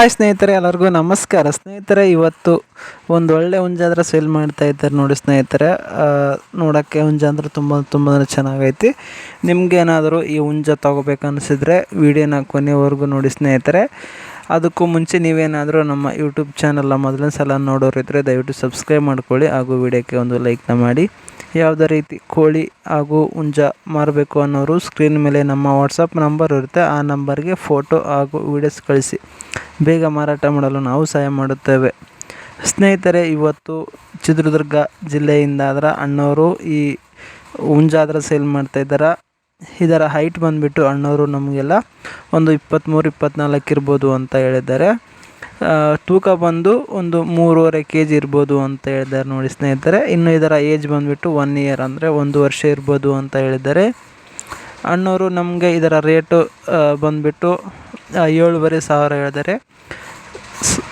Hi ಸ್ನೇಹಿತರೆ, ಎಲ್ಲರಿಗೂ ನಮಸ್ಕಾರ. ಸ್ನೇಹಿತರೆ, ಇವತ್ತು ಒಂದು ಒಳ್ಳೆ ಹುಂಜಾದ್ರೆ ಸೇಲ್ ಮಾಡ್ತಾ ಇದ್ದಾರೆ ನೋಡಿ ಸ್ನೇಹಿತರೆ. ನೋಡೋಕ್ಕೆ ಹುಂಜ ಅಂದ್ರೆ ತುಂಬ ತುಂಬ ಚೆನ್ನಾಗೈತಿ. ನಿಮಗೇನಾದರೂ ಈ ಹುಂಜ ತೊಗೋಬೇಕನ್ನಿಸಿದ್ರೆ ವಿಡಿಯೋನ ಕೊನೆವರೆಗೂ ನೋಡಿ ಸ್ನೇಹಿತರೆ. ಅದಕ್ಕೂ ಮುಂಚೆ ನೀವೇನಾದರೂ ನಮ್ಮ ಯೂಟ್ಯೂಬ್ ಚಾನಲ್ನ ಮೊದಲನೇ ಸಲ ನೋಡೋರಿದ್ದರೆ ದಯವಿಟ್ಟು ಸಬ್ಸ್ಕ್ರೈಬ್ ಮಾಡ್ಕೊಳ್ಳಿ ಹಾಗೂ ವಿಡಿಯೋಕ್ಕೆ ಒಂದು ಲೈಕ್ನ ಮಾಡಿ. ಯಾವುದೇ ರೀತಿ ಕೋಳಿ ಹಾಗೂ ಹುಂಜ ಮಾರಬೇಕು ಅನ್ನೋರು ಸ್ಕ್ರೀನ್ ಮೇಲೆ ನಮ್ಮ ವಾಟ್ಸಪ್ ನಂಬರ್ ಇರುತ್ತೆ. ಆ ನಂಬರ್ಗೆ ಫೋಟೋ ಹಾಗೂ ವೀಡಿಯೋಸ್ ಕಳಿಸಿ. ಬೇಗ ಮಾರಾಟ ಮಾಡಲು ನಾವು ಸಹಾಯ ಮಾಡುತ್ತೇವೆ. ಸ್ನೇಹಿತರೆ, ಇವತ್ತು ಚಿತ್ರದುರ್ಗ ಜಿಲ್ಲೆಯಿಂದ ಅದರ ಅಣ್ಣವರು ಈ ಹುಂಜಾದ್ರ ಸೇಲ್ ಮಾಡ್ತಾ ಇದ್ದಾರೆ. ಇದರ ಹೈಟ್ ಬಂದುಬಿಟ್ಟು ಅಣ್ಣವರು ನಮಗೆಲ್ಲ ಒಂದು ಇಪ್ಪತ್ತ್ಮೂರು ಇಪ್ಪತ್ತ್ನಾಲ್ಕು ಇರ್ಬೋದು ಅಂತ ಹೇಳಿದ್ದಾರೆ. ತೂಕ ಬಂದು ಒಂದು ಮೂರುವರೆ ಕೆ ಜಿ ಇರ್ಬೋದು ಅಂತ ಹೇಳಿದ್ದಾರೆ ನೋಡಿ ಸ್ನೇಹಿತರೆ. ಇನ್ನು ಇದರ ಏಜ್ ಬಂದುಬಿಟ್ಟು ಒನ್ ಇಯರ್ ಅಂದರೆ ಒಂದು ವರ್ಷ ಇರ್ಬೋದು ಅಂತ ಹೇಳಿದ್ದಾರೆ. ಅಣ್ಣವರು ನಮಗೆ ಇದರ ರೇಟು ಬಂದುಬಿಟ್ಟು ಏಳುವರೆ ಸಾವಿರ ಹೇಳಿದ್ದಾರೆ. ಸ್-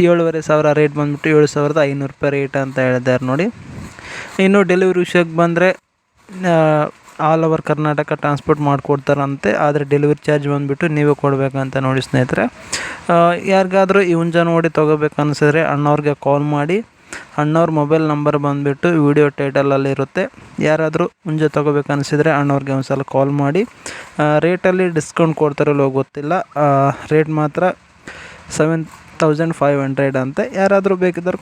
ಏಳುವರೆ ಸಾವಿರ ರೇಟ್ ಬಂದುಬಿಟ್ಟು ಏಳು ಸಾವಿರದ ಐನೂರು ರೂಪಾಯಿ ರೇಟ್ ಅಂತ ಹೇಳಿದ್ದಾರೆ ನೋಡಿ. ಇನ್ನು ಡೆಲಿವರಿ ವಿಷಯಕ್ಕೆ ಬಂದರೆ ಆಲ್ ಓವರ್ ಕರ್ನಾಟಕ ಟ್ರಾನ್ಸ್ಪೋರ್ಟ್ ಮಾಡಿಕೊಡ್ತಾರಂತೆ, ಆದರೆ ಡೆಲಿವರಿ ಚಾರ್ಜ್ ಬಂದುಬಿಟ್ಟು ನೀವೇ ಕೊಡಬೇಕಂತ ನೋಡಿ ಸ್ನೇಹಿತರೆ. ಯಾರಿಗಾದರೂ ಹುಂಜ ನೋಡಿ ತೊಗೋಬೇಕು ಅನಿಸಿದ್ರೆ ಅಣ್ಣವ್ರಿಗೆ ಕಾಲ್ ಮಾಡಿ. ಅಣ್ಣವ್ರ ಮೊಬೈಲ್ ನಂಬರ್ ಬಂದುಬಿಟ್ಟು ವಿಡಿಯೋ ಟೈಟಲಲ್ಲಿ ಇರುತ್ತೆ. ಯಾರಾದರೂ ಮುಂಜೆ ತೊಗೋಬೇಕು ಅನಿಸಿದರೆ ಅಣ್ಣವ್ರಿಗೆ ಒಂದು ಸಲ ಕಾಲ್ ಮಾಡಿ ರೇಟಲ್ಲಿ ಡಿಸ್ಕೌಂಟ್ ಕೊಡ್ತಾರಲ್ಲೋ ಗೊತ್ತಿಲ್ಲ. ರೇಟ್ ಮಾತ್ರ ಸೆವೆನ್ ತೌಸಂಡ್ ಫೈವ್ ಹಂಡ್ರೆಡ್ ಅಂತೆ. ಯಾರಾದರೂ ಬೇಕಿದ್ರೆ